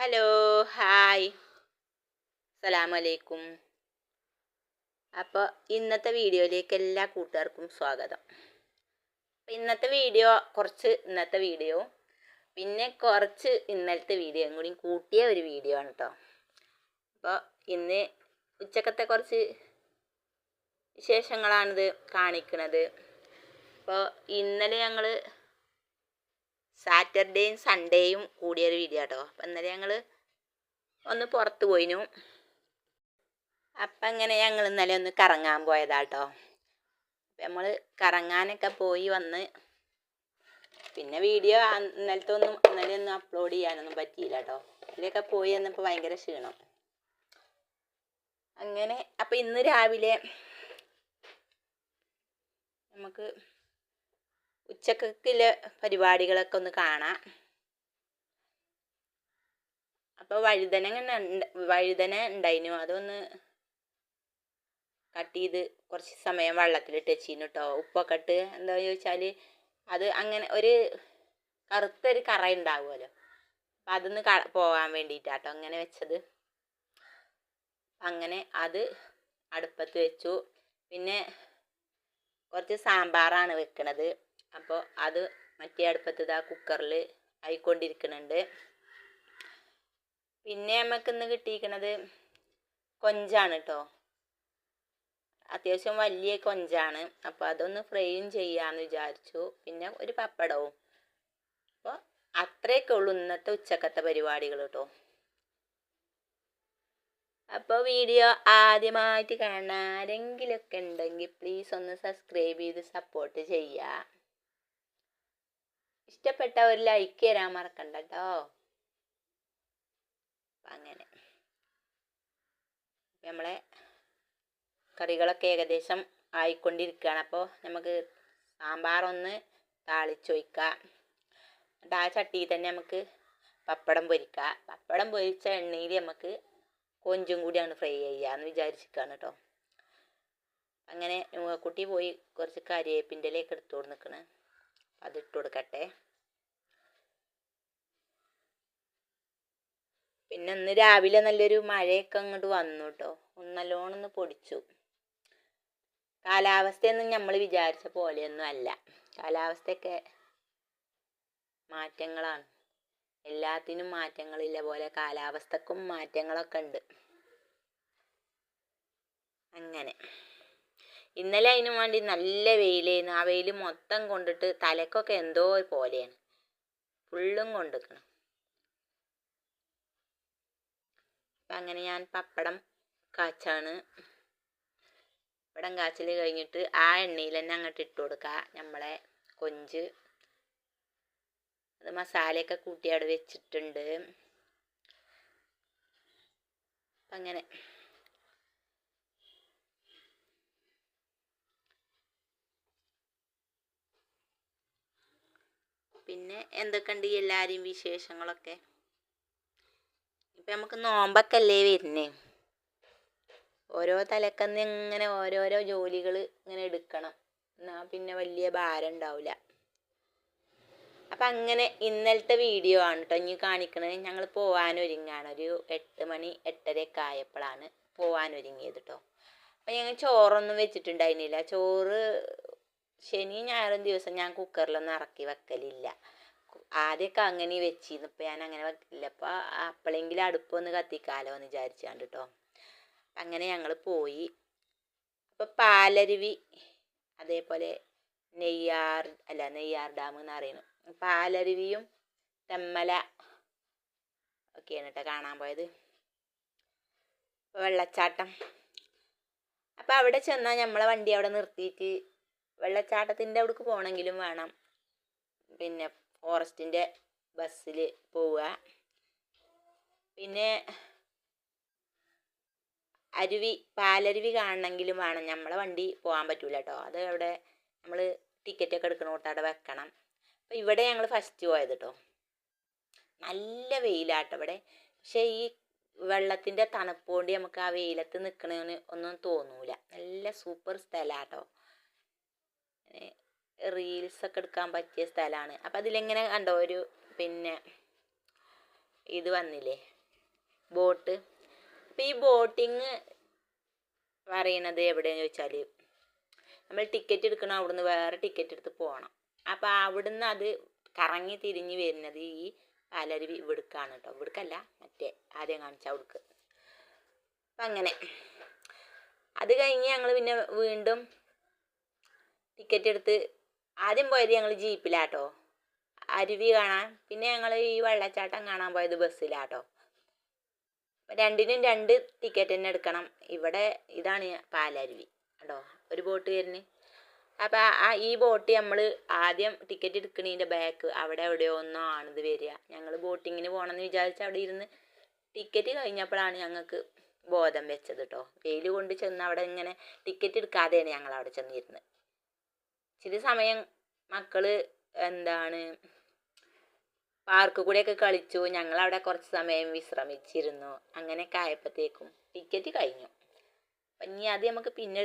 Hello hi അലൈക്കും അപ്പോൾ ഇന്നത്തെ വീഡിയോയിലേക്ക് എല്ലാ കൂട്ടുകാർക്കും സ്വാഗതം. അപ്പോൾ ഇന്നത്തെ വീഡിയോ കുറച്ച് ഇന്നത്തെ വീഡിയോ പിന്നെ കുറച്ച് ഇന്നലത്തെ വീഡിയോയും കൂടി കൂട്ടിയ ഒരു വീഡിയോ ആണ് കേട്ടോ അപ്പോൾ ഇന്ന് ഉച്ചക്കത്തെ കുറച്ച് വിശേഷങ്ങളാണിത് കാണിക്കുന്നത് അപ്പോൾ ഇന്നലെ ഞങ്ങൾ സാറ്റർഡേയും സൺഡേയും കൂടിയൊരു വീഡിയോ കേട്ടോ അപ്പം ഇന്നലെ ഞങ്ങൾ ഒന്ന് പുറത്ത് പോയിനു. അപ്പം അങ്ങനെ ഞങ്ങൾ ഇന്നലെ ഒന്ന് കറങ്ങാൻ പോയതാട്ടോ. നമ്മൾ കറങ്ങാനൊക്കെ പോയി വന്ന് പിന്നെ വീഡിയോ ഇന്നലത്തെ ഒന്നും ഇന്നലെ ഒന്നും അപ്ലോഡ് ചെയ്യാനൊന്നും പറ്റിയില്ല കേട്ടോ ഇതിലൊക്കെ പോയി വന്നപ്പോൾ ഭയങ്കര ക്ഷീണം. അങ്ങനെ അപ്പം ഇന്ന് രാവിലെ നമുക്ക് ഉച്ചക്കുള്ള പരിപാടികളൊക്കെ ഒന്ന് കാണാം. അപ്പോൾ വഴുതന ഇങ്ങനെ വഴുതന ഉണ്ടായിരുന്നു അതൊന്ന് കട്ട് ചെയ്ത് കുറച്ച് സമയം വെള്ളത്തിലിട്ട് വെച്ചിരുന്നു കേട്ടോ ഉപ്പൊക്കെ ഇട്ട് എന്താ ചോദിച്ചാൽ അത് അങ്ങനെ ഒരു കറുത്തൊരു കറ ഉണ്ടാവുമല്ലോ. അപ്പം അതൊന്ന് ക പോകാൻ വേണ്ടിട്ടാട്ടോ അങ്ങനെ വെച്ചത്. അങ്ങനെ അത് അടുപ്പത്ത് വെച്ചു. പിന്നെ കുറച്ച് സാമ്പാറാണ് വെക്കണത്. അപ്പോൾ അത് മറ്റേ അടുപ്പത്ത് ഇതാ കുക്കറിൽ ആയിക്കൊണ്ടിരിക്കുന്നുണ്ട് പിന്നെ നമുക്ക് ഇന്ന് കിട്ടിയിരിക്കുന്നത് കൊഞ്ചാണ് കേട്ടോ അത്യാവശ്യം വലിയ കൊഞ്ചാണ്. അപ്പോൾ അതൊന്ന് ഫ്രൈയും ചെയ്യാമെന്ന് വിചാരിച്ചു. പിന്നെ ഒരു പപ്പടവും. അപ്പോൾ അത്രയൊക്കെ ഉള്ളൂ ഇന്നത്തെ ഉച്ചക്കത്തെ പരിപാടികൾ കേട്ടോ അപ്പോൾ വീഡിയോ ആദ്യമായിട്ട് കാണാൻ ആരെങ്കിലുമൊക്കെ ഉണ്ടെങ്കിൽ പ്ലീസ് ഒന്ന് സബ്സ്ക്രൈബ് ചെയ്ത് സപ്പോർട്ട് ചെയ്യുക ഇഷ്ടപ്പെട്ട ഒരു ലൈക്ക് തരാൻ മറക്കണ്ട കേട്ടോ അങ്ങനെ. നമ്മളെ കറികളൊക്കെ ഏകദേശം ആയിക്കൊണ്ടിരിക്കുകയാണ്. അപ്പോൾ നമുക്ക് സാമ്പാർ ഒന്ന് എന്നിട്ട് ആ ചട്ടിയിൽ തന്നെ നമുക്ക് പപ്പടം പൊരിക്കാം. പപ്പടം പൊരിച്ച എണ്ണയിൽ നമുക്ക് കൊഞ്ചും കൂടിയാണ് ഫ്രൈ ചെയ്യാന്ന് വിചാരിച്ചിരിക്കുകയാണ് കേട്ടോ അങ്ങനെ കുട്ടി പോയി കുറച്ച് കരിവേപ്പിന്റെ ഇലയൊക്കെ എടുത്തുകൊണ്ട് നിൽക്കണേ അതിട്ട് കൊടുക്കട്ടെ. പിന്നെ ഇന്ന് രാവിലെ നല്ലൊരു മഴയൊക്കെ അങ്ങോട്ട് വന്നു കേട്ടോ നല്ലോണം ഒന്ന് പൊടിച്ചു. കാലാവസ്ഥയൊന്നും നമ്മൾ വിചാരിച്ച പോലെയൊന്നും അല്ല. കാലാവസ്ഥയൊക്കെ മാറ്റങ്ങളാണ്. എല്ലാത്തിനും മാറ്റങ്ങളില്ല പോലെ കാലാവസ്ഥക്കും മാറ്റങ്ങളൊക്കെ ഉണ്ട്. അങ്ങനെ. ഇന്നലെ അതിനു വേണ്ടി നല്ല വെയിലായിരുന്നു ആ വെയിൽ മൊത്തം കൊണ്ടിട്ട് തലക്കൊക്കെ എന്തോ പോലെയാണ്. ഫുള്ളും കൊണ്ടിരിക്കണം അപ്പം അങ്ങനെ ഞാൻ പപ്പടം കാച്ചാണ്. പപ്പടം കാച്ചൽ കഴിഞ്ഞിട്ട് ആ എണ്ണയിൽ തന്നെ അങ്ങോട്ട് ഇട്ട് കൊടുക്കുക നമ്മളെ കൊഞ്ച്. അത് മസാലയൊക്കെ കൂട്ടി അവിടെ വെച്ചിട്ടുണ്ട്. അങ്ങനെ. പിന്നെ എന്തൊക്കെയുണ്ട് എല്ലാവരെയും വിശേഷങ്ങളൊക്കെ? ഇപ്പം നമുക്ക് നോമ്പക്കല്ലേ വരുന്നേ? ഓരോ തലക്കന്ന് ഇങ്ങനെ ഓരോരോ ജോലികൾ ഇങ്ങനെ എടുക്കണം. എന്നാൽ പിന്നെ വലിയ ഭാരം ഉണ്ടാവില്ല അപ്പം അങ്ങനെ ഇന്നലത്തെ വീഡിയോ ആണ് കേട്ടോ ഇനി കാണിക്കണത്. ഞങ്ങൾ പോവാനൊരുങ്ങാണ്. ഒരു എട്ട് മണി എട്ടരയൊക്കെ ആയപ്പോഴാണ് പോവാനൊരുങ്ങിയത് കേട്ടോ അപ്പം ഞങ്ങൾ ചോറൊന്നും വെച്ചിട്ടുണ്ടായിരുന്നില്ല. ചോറ് ശനി ഞായറും ദിവസം ഞാൻ കുക്കറിലൊന്നും ഇറക്കി വെക്കലില്ല. ആദ്യമൊക്കെ അങ്ങനെ വെച്ചിരുന്നു. ഇപ്പം ഞാൻ അങ്ങനെ വെക്കില്ല അപ്പോൾ അപ്പോഴെങ്കിലും അടുപ്പൊന്ന് കത്തിക്കാലോ എന്ന് വിചാരിച്ചാണ്ട് കേട്ടോ അങ്ങനെ ഞങ്ങൾ പോയി. അപ്പോൾ പാലരുവി അതേപോലെ നെയ്യാർ അല്ല നെയ്യാർ ഡാം എന്ന് പറയുന്നു. പാലരുവിയും തെമ്മല ഒക്കെയാണ് കേട്ടോ കാണാൻ പോയത്. വെള്ളച്ചാട്ടം. അപ്പോൾ അവിടെ ചെന്നാൽ നമ്മളെ വണ്ടി അവിടെ നിർത്തിയിട്ട് വെള്ളച്ചാട്ടത്തിന്റെ അവിടേക്ക് പോകണമെങ്കിലും വേണം. പിന്നെ ഫോറസ്റ്റിന്റെ ബസ്സിൽ പോവുക. പിന്നെ അരുവി പാലരുവി കാണണമെങ്കിലും വേണം. നമ്മളെ വണ്ടി പോകാൻ പറ്റൂല കേട്ടോ. അത് അവിടെ നമ്മൾ ടിക്കറ്റൊക്കെ എടുക്കണോട്ട് അവിടെ വെക്കണം. അപ്പോൾ ഇവിടെ ഞങ്ങൾ ഫസ്റ്റ് പോയത് കേട്ടോ നല്ല വെയിലാട്ടോ ഇവിടെ. പക്ഷേ ഈ വെള്ളത്തിന്റെ തണുപ്പ് കൊണ്ട് നമുക്ക് ആ വെയിലത്ത് നിൽക്കണതിന് ഒന്നും തോന്നൂല. നല്ല സൂപ്പർ സ്ഥലമാട്ടോ റീൽസൊക്കെ എടുക്കാൻ പറ്റിയ സ്ഥലമാണ് അപ്പം അതിലെങ്ങനെ കണ്ടോ ഒരു പിന്നെ ഇത് വന്നില്ലേ? ബോട്ട്. അപ്പം ഈ ബോട്ടിങ് പറയണത് എവിടെയെന്ന് ചോദിച്ചാൽ നമ്മൾ ടിക്കറ്റ് എടുക്കണം അവിടുന്ന് വേറെ ടിക്കറ്റ് എടുത്ത് പോകണം അപ്പോൾ അവിടുന്ന് അത് കറങ്ങി തിരിഞ്ഞ് വരുന്നത് ഈ പാലരുവി ഇവിടുക്കാണ് കേട്ടോ ഇവിടുക്കല്ല മറ്റേ ആദ്യം കാണിച്ച അവിടുക്ക്. അപ്പം അങ്ങനെ. അത് കഴിഞ്ഞ് ഞങ്ങൾ പിന്നെ വീണ്ടും ടിക്കറ്റ് എടുത്ത് ആദ്യം പോയത് ഞങ്ങൾ ജീപ്പിലാട്ടോ. അരുവി കാണാൻ. പിന്നെ ഞങ്ങൾ ഈ വെള്ളച്ചാട്ടം കാണാൻ പോയത് ബസ്സിലാട്ടോ. രണ്ടിനും രണ്ട് ടിക്കറ്റ് തന്നെ എടുക്കണം. ഇവിടെ ഇതാണ് പാലരുവി. കേട്ടോ ഒരു ബോട്ട് കയറിന് അപ്പോൾ ആ ഈ ബോട്ട് നമ്മൾ ആദ്യം ടിക്കറ്റ് എടുക്കണതിന്റെ ബാക്ക് അവിടെ എവിടെയോ ഒന്നോ ആണിത് വരിക. ഞങ്ങൾ ബോട്ടിങ്ങിന് പോകണമെന്ന് വിചാരിച്ച് അവിടെ ഇരുന്ന് ടിക്കറ്റ് കഴിഞ്ഞപ്പോഴാണ് ഞങ്ങൾക്ക് ബോധം വെച്ചത് കേട്ടോ വെയിൽ കൊണ്ട് ചെന്ന് അവിടെ ഇങ്ങനെ ടിക്കറ്റ് എടുക്കാതെയാണ് ഞങ്ങൾ അവിടെ ചെന്നിരുന്നത്. ഇച്ചിരി സമയം മക്കൾ എന്താണ് പാർക്ക് കൂടെയൊക്കെ കളിച്ചു. ഞങ്ങൾ അവിടെ കുറച്ച് സമയം വിശ്രമിച്ചിരുന്നു. അങ്ങനെയൊക്കെ ആയപ്പോഴത്തേക്കും ടിക്കറ്റ് കഴിഞ്ഞു. അപ്പം ഇനി അത് നമുക്ക് പിന്നെ